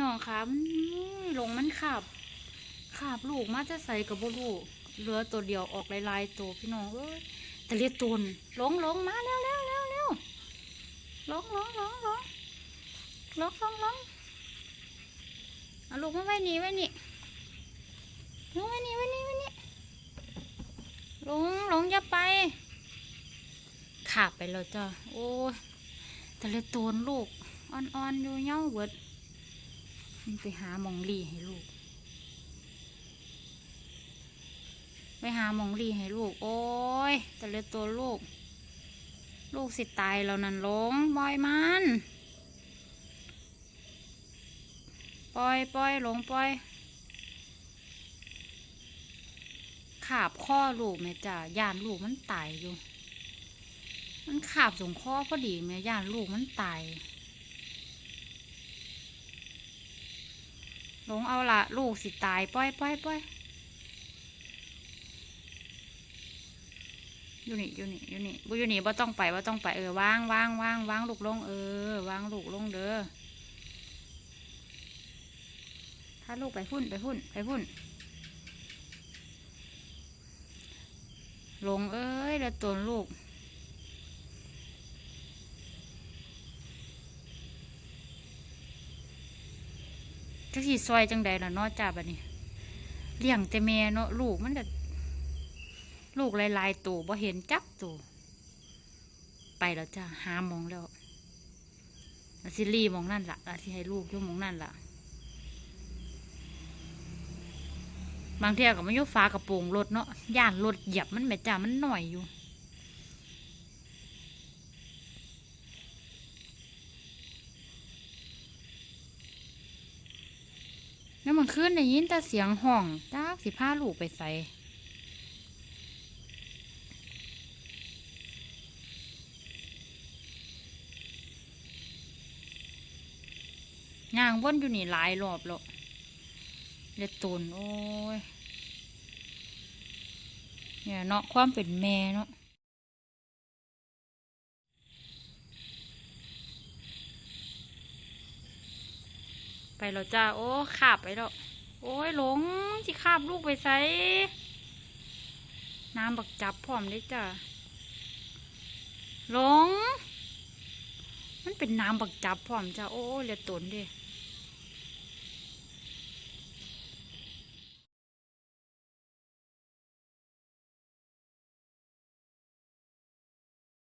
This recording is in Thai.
น้องคะมันหลงมันขาบขาบลูกมาจะใส่กับบลูกเหลือตัวเดียวออกลายๆตัวพี่น้องเอ้ยแต่เรียกตนหลงหลงมาเร็วเร็วเร็วเร็วหลงหลงหลงหลงหลงหลงหลงเอาลูกมาไว้นี่ไว้นี่ลงไว้นี่ไว้นี่ไว้นี่หลงหลงอย่าไปขาบไปแล้วจ้ะโอ้ยแต่เรียกตนลูกอ่อนๆอยู่เหย้าเบิด ไปหาหมองลีให้ลูก ไปหาหมองลีให้ลูก โอ้ยแต่เลยตัวลูก ลูกสิตายแล้วนั่นลงปล่อยมันปล่อยปล่อยลงปล่อยขาบข้อลูกแม่จ้ะย่านลูกมันตายอยู่ มันขาบสงข้อพอดีแม่ย่านลูกมันตาย หลงเอาละลูกสิตายปล่อยปล่อยปล่อยอยู่นี่อยู่นี่อยู่นี่บ่อยู่นี่บ่ต้องไปบ่ต้องไปเออวางวางวางวางลูกลงเออวางลูกลงเด้อถ้าลูกไปพุ่นไปพุ่นไปพุ่นหลงเอ้ยแล้วตนลูก จักสิซอยจังใดล่ะเนาะจ้าบัดนี้เลี้ยงแต่แม่เนาะลูกมันก็ลูกลายๆตัวบ่เห็นจักตัวไปแล้วจ้าหามองแล้วอาสิรีหมองนั่นล่ะอาสิให้ลูกยู่มองนั่นล่ะบางเที่ยก็มันยู่ฟ้ากระโปรงรถเนาะย่านรถเหยียบมันแม่จ้ามันหน่อยอยู่ แล้วมันขึ้นได้ยินแต่เสียงห้องจ้าสิพาลูกไปใส่ย่างวนอยู่นี่หลายรอบแล้วเล็ดตนโอ้ยเนี่ยเนาะความเป็นแม่เนาะ ไปแล้วจ้า โอ้ขาบไปแล้ว โอ้ยหลงที่ขาบลูกไปใส่น้ำบักจับพร้อมได้จ้าหลง มันเป็นน้ำบักจับพร้อมจ้า โอ้เหลือตนเดิ